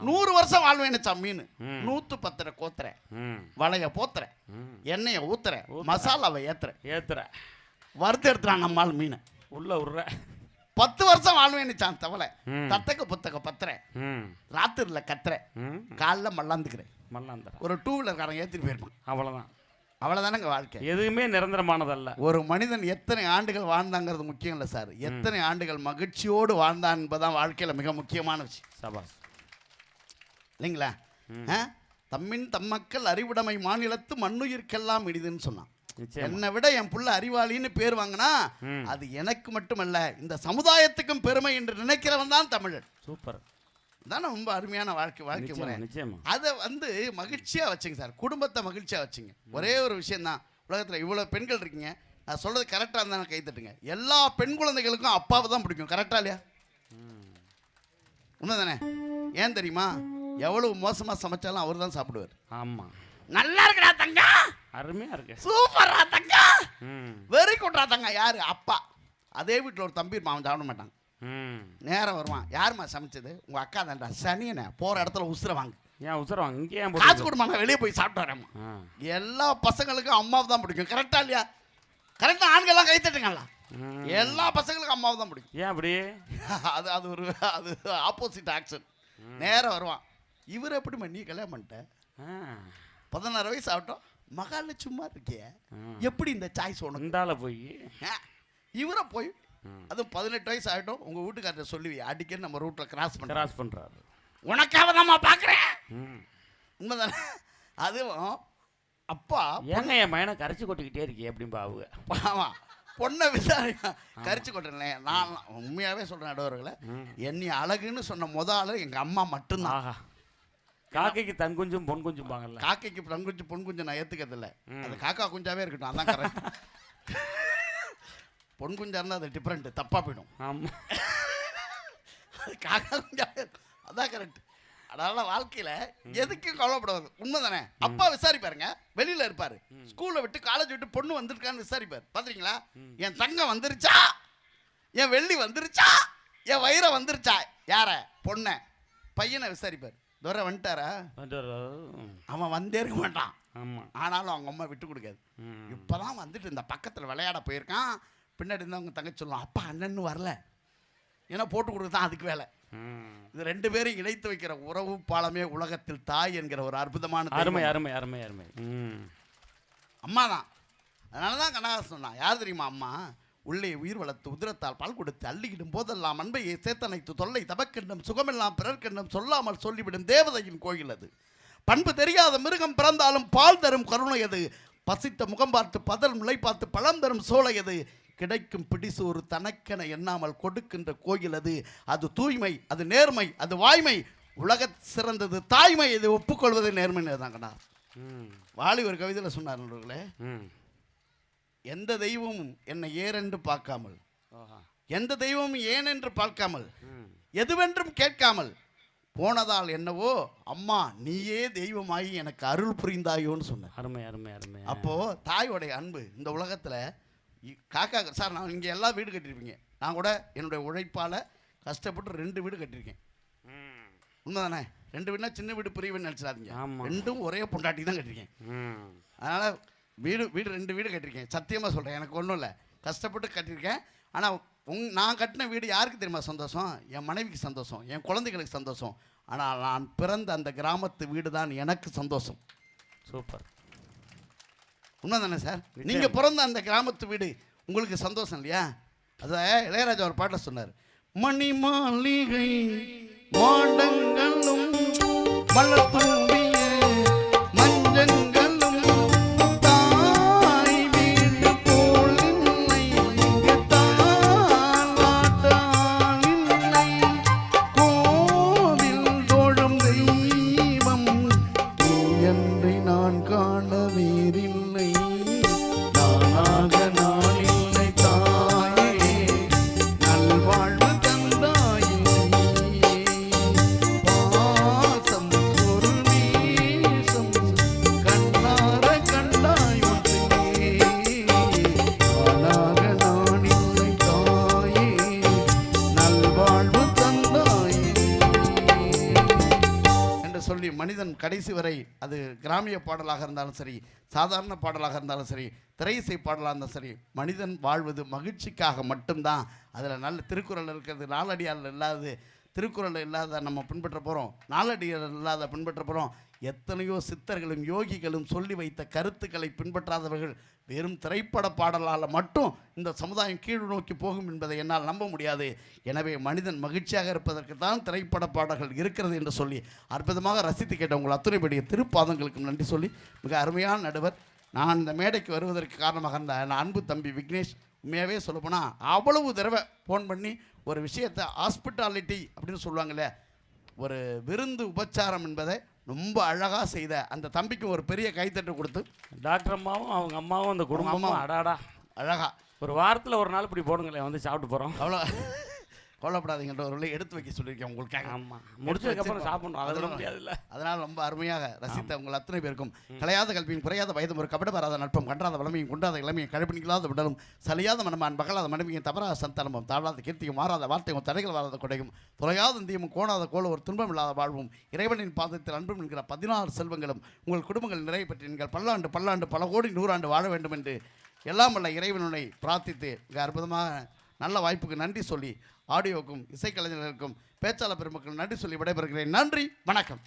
நூறு வருஷம் வாழ்வேன்னு மீன். நூத்து பத்திர கோத்துற ம். வலைய போத்துற எண்ணெயை ஊத்துற மசாலாவை ஏத்துற ஏத்துற வறுத்து எடுத்துறான் நம்மால் மீன். உள்ள விட்ற பத்து வருஷம் வாழ்வேன்னுச்சான் தவளை. தத்தக்க புத்தக பத்துற ராத்திரில கத்துற காலைல மல்லாந்துக்கிறேன். மல்லாந்தர ஒரு டூ வீலர்காரன் ஏற்றிட்டு போயிருப்பான். அவ்வளோதான் அவ்வளோதானங்க வாழ்க்கை. எதுவுமே நிரந்தரமானதல்ல. ஒரு மனிதன் எத்தனை ஆண்டுகள் வாழ்ந்தாங்கிறது முக்கியம் இல்லை சார். எத்தனை ஆண்டுகள் மகிழ்ச்சியோடு வாழ்ந்தான் என்பதுதான் வாழ்க்கையில் மிக முக்கியமான விஷயம். சபாஸ் இல்லைங்களா? தம்மின் தம்மக்கள் அறிவுடைமை மாநிலத்து மண்ணுயிர்க்கெல்லாம் இனிதுன்னு சொன்னான். என்னை விட என் புள்ள அறிவாளின்னு பேர் வாங்கினா. அது எனக்கு மட்டுமல்ல இந்த சமுதாயத்துக்கும் பெருமை என்று நினைக்கிறவன் தான் தமிழன். சூப்பர். தானே ரொம்ப அருமையான வாழ்க்கை வாழ்க்கை முறை. அதை வந்து மகிழ்ச்சியாக வச்சுங்க சார் குடும்பத்தை மகிழ்ச்சியாக வச்சுங்க. ஒரே ஒரு விஷயந்தான் உலகத்தில் இவ்வளோ பெண்கள் இருக்கீங்க நான் சொல்கிறது கரெக்டாக இருந்தால் கை தட்டுங்க. எல்லா பெண் குழந்தைகளுக்கும் அப்பாவை தான் பிடிக்கும் கரெக்டாக இல்லையா? உண்மைதானே? ஏன் தெரியுமா? எவ்வளவு மோசமாக சமைச்சாலும் அவர் தான் சாப்பிடுவார். ஆமாம் நல்லா இருக்குடா தங்கா. அருமையா இருக்கு. சூப்பரா தங்கா. வெரி குட்ரா தங்கா. யாரு? அப்பா. அதே வீட்டில் ஒரு தம்பி அவன் சாப்பிட மாட்டான். நேரம் வருவான். யாரும்மா சமைச்சது? உங்கள் அக்கா தான்டா. சனியனை போகிற இடத்துல உசுர வாங்க. ஏன் உத்தரவாங்க இங்கே ஏன் காசு போட்டு கொடுமா நான் வெளியே போய் சாப்பிட்டு வரேம்மா. எல்லா பசங்களுக்கும் அம்மாவை தான் பிடிக்கும். கரெக்டா இல்லையா? கரெக்டாக ஆண்கள்லாம் கை தட்டுங்களா. எல்லா பசங்களுக்கும் அம்மாவை தான் பிடிக்கும். ஏன் அப்படி? அது அது ஒரு அது ஆப்போசிட் ஆக்ஷன் நேரா வருவான். இவர் எப்படிம்மா நீ கல்யாணம் பண்ணிட்ட? பதினாறு வயசு ஆகட்டும் மகால சும்மா இருக்கியே. எப்படி இந்த சாய்ஸ் உனக்கு? இந்தால போய். இவரை போய். அதுவும் பதினெட்டு வயசு ஆகட்டும் உங்கள் வீட்டுக்காரர் சொல்லுவி அடிக்கடி நம்ம ரூட்டில் கிராஸ் பண்ணுறோம் கிராஸ் பண்ணுறாரு உனக்காக தான்மா பார்க்குறேன் உண்மைதானே? அதுவும் அப்பா ஏங்க என் மயனை கரைச்சி கொட்டிக்கிட்டே இருக்கே அப்படின்பா அவங்க? ஆமா பொண்ணை விசாரிக்க கரிச்சு கொட்டுறேன் நான் உண்மையாகவே சொல்கிறேன் நடுவர்களை. என்னை அழகுன்னு சொன்ன முத ஆளு எங்கள் அம்மா மட்டும்தான். காக்கைக்கு தன் குஞ்சும் பொன் குஞ்சும் பாங்கல்ல காக்கைக்கு பெண் குஞ்சு பொன் குஞ்சு நான் ஏற்றுக்கிறதில்ல. அது காக்கா குஞ்சாவே இருக்கட்டும் அதான் கரெக்ட் பொன் குஞ்சா இருந்தால் அது டிஃப்ரெண்ட் தப்பாக போயிடும். ஆமாம் அது காக்கா குஞ்சாவே இருக்கும். அதான் கரெக்ட் அதனால வாழ்க்கையில எதுக்கும் கவலைப்படாது உண்மைதானே? அப்பா விசாரிப்பாருங்க வெளியில இருப்பாரு. ஸ்கூலை விட்டு காலேஜ் விட்டு பொண்ணு வந்திருக்கான்னு விசாரிப்பாரு. பாத்தீங்களா? என் தங்கம் வந்துருச்சா? என் வெள்ளி வந்துருச்சா? என் வயிறை வந்துருச்சா? யார? பொண்ணை பையனை விசாரிப்பார். துரை வந்துட்டாரா? அவன் வந்தே இருக்க மாட்டான். ஆமாம் ஆனாலும் அவங்க அம்மா விட்டு கொடுக்காது. ம். இப்பதான் வந்துட்டு இந்த பக்கத்தில் விளையாட போயிருக்கான். பின்னாடி இருந்து அவங்க தங்கச்சி சொல்லுவான் அப்பா அண்ணன்னு வரல. ஏன்னா போட்டு கொடுத்தான் அதுக்கு வேலை. இது ரெண்டு பேரும் இணைத்து வைக்கிற உறவு பாலமே உலகத்தில் தாய் என்கிற ஒரு அற்புதமான அருமை. அருமை அருமை அருமை. அம்மா தான் அதனால தான் கனகாசன் சொன்னான் யார் தெரியுமா அம்மா? உள்ளே உயிர் வளர்த்து உதிரத்தால் பால் கொடுத்து அள்ளிக்கிடும் போதெல்லாம் அன்பையை சேத்தனைத்து தொல்லை தபக்கென்றும் சுகமெல்லாம் பிறர்க்கென்றும் சொல்லாமல் சொல்லிவிடும் தேவதையின் கோயில் அது. பண்பு தெரியாத மிருகம் பிறந்தாலும் பால் தரும் கருணை அது. பசித்த முகம் பார்த்து பதல் முளை பார்த்து பழம் தரும் சோலை அது. கிடைக்கும் பிடிசோறு தனக்கென எண்ணாமல் கொடுக்கின்ற கோயில் அது. அது தூய்மை அது நேர்மை அது வாய்மை. உலக சிறந்தது தாய்மை இது ஒப்புக்கொள்வது நேர்மை தாங்கடா ம். வாலி ஒரு கவிதையில் சொன்னார் நண்பர்களே. எந்த தெய்வமும் என்னை ஏறென்று பார்க்காமல் எந்த தெய்வமும் ஏனென்று பார்க்காமல் எதுவென்றும் கேட்காமல் போனதால் என்னவோ அம்மா நீயே தெய்வமாகி எனக்கு அருள் புரிந்தாயோன்னு சொன்னேன் அருமை அருமை அருமை. அப்போ தாயோடைய அன்பு இந்த உலகத்தில் காக்கா சார் நான் இங்கே எல்லா வீடு கட்டியிருப்பீங்க. நான் கூட என்னுடைய உழைப்பால் கஷ்டப்பட்டு ரெண்டு வீடு கட்டியிருக்கேன். உண்மைதானே? ரெண்டு வீடுனா சின்ன வீடு பெரிய வீடு நினச்சிடாதீங்க. ஆமா. ரெண்டும் ஒரே பொண்டாட்டி தான் கட்டியிருக்கேன். அதனால் வீடு வீடு ரெண்டு வீடு கட்டியிருக்கேன். சத்தியமாக சொல்கிறேன் எனக்கு ஒன்றும் இல்லை. கஷ்டப்பட்டு கட்டியிருக்கேன். ஆனால் உங் நான் கட்டின வீடு யாருக்கு தெரியுமா சந்தோஷம்? என் மனைவிக்கு சந்தோஷம். என் குழந்தைகளுக்கு சந்தோஷம். ஆனால் நான் பிறந்த அந்த கிராமத்து வீடு தான் எனக்கு சந்தோஷம். சூப்பர். உண்மை தானே சார். நீங்கள் பிறந்த அந்த கிராமத்து வீடு உங்களுக்கு சந்தோஷம் இல்லையா? அதை இளையராஜா ஒரு பாட்டை சொன்னார். மணி மாளிகை மாடங்களும் மலர் மனிதன் கடைசி வரை அது கிராமிய பாடலாக இருந்தாலும் சரி சாதாரண பாடலாக இருந்தாலும் சரி திரையிசை பாடலாக இருந்தாலும் சரி மனிதன் வாழ்வது மகிழ்ச்சிக்காக மட்டும்தான். அதில் நல்ல திருக்குறள் இருக்கிறது நாளடியால் இல்லாதது. திருக்குறள் இல்லாத நம்ம பின்பற்ற போகிறோம் நாலடியார் இல்லாத பின்பற்ற போகிறோம் எத்தனையோ சித்தர்களும் யோகிகளும் சொல்லி வைத்த கருத்துக்களை பின்பற்றாதவர்கள் வெறும் திரைப்பட பாடலால் மட்டும் இந்த சமுதாயம் கீழ் நோக்கி போகும் என்பதை என்னால் நம்ப முடியாது. எனவே மனிதன் மகிழ்ச்சியாக இருப்பதற்கு தான் திரைப்பட பாடல்கள் இருக்கிறது என்று சொல்லி அற்புதமாக ரசித்து கேட்ட உங்கள் அத்துணைப்படிய திருப்பாதங்களுக்கும் நன்றி சொல்லி மிக அருமையான நடுவர். நான் இந்த மேடைக்கு வருவதற்கு காரணமாக இருந்த என் அன்பு தம்பி விக்னேஷ். உண்மையாகவே சொல்லப்போனால் அவ்வளவு தடவை ஃபோன் பண்ணி ஒரு விஷயத்தை ஹாஸ்பிட்டாலிட்டி அப்படின்னு சொல்லுவாங்களே ஒரு விருந்து உபச்சாரம் என்பதை ரொம்ப அழகாக செய்த அந்த தம்பிக்கு ஒரு பெரிய கைத்தட்டு கொடுத்து டாக்டர் அம்மாவும் அவங்க அம்மாவும் அந்த குடும்பமும். அடாடா. அழகா. ஒரு வாரத்தில் ஒரு நாள் இப்படி போடுங்களேன் வந்து சாப்பிட்டு போகிறோம் அவ்வளோ. கவலைப்படாதீங்கன்ற ஒரு எடுத்து வைக்க சொல்லியிருக்கேன் உங்களுக்காக. ஆமாம் முடிச்சதுக்கப்புறம். சாப்பிடணும். அதெல்லாம் முடியாதுல்ல. அதனால் ரொம்ப அருமையாக ரசித்த உங்கள் அத்தனை பேருக்கும் கலையாத கல்வியும் குறையாத வயதும் ஒரு கபட வராத நட்பம் கன்றாத வளமையும் குன்றாத இளமையும் கழிப்பிணிக்கலாத விடலும் சலியாத மனமான் பகலாத மனைவியும் தவறாத சந்தனமும் தாழாத கீர்த்தியும் மாறாத வார்த்தையும் தடைகள் வராத கொடையும் துறையாத இந்தியமும் கோணாத கோல ஒரு துன்பம் இல்லாத வாழ்வும் இறைவனின் பாதத்தில் அன்பும் என்கிற பதினாறு செல்வங்களும் உங்கள் குடும்பங்கள் நிறைவு பெற்று நீங்கள் பல்லாண்டு பல்லாண்டு பல கோடி நூறாண்டு வாழ வேண்டும் என்று எல்லாம் வல்ல இறைவனுடைய பிரார்த்தித்து மிக அற்புதமாக நல்ல வாய்ப்புக்கு நன்றி சொல்லி ஆடியோக்கும் இசைக்கலைஞர்களுக்கும் பேச்சாளர் பெருமக்கள் நன்றி சொல்லி விடைபெறுகிறேன். நன்றி வணக்கம்.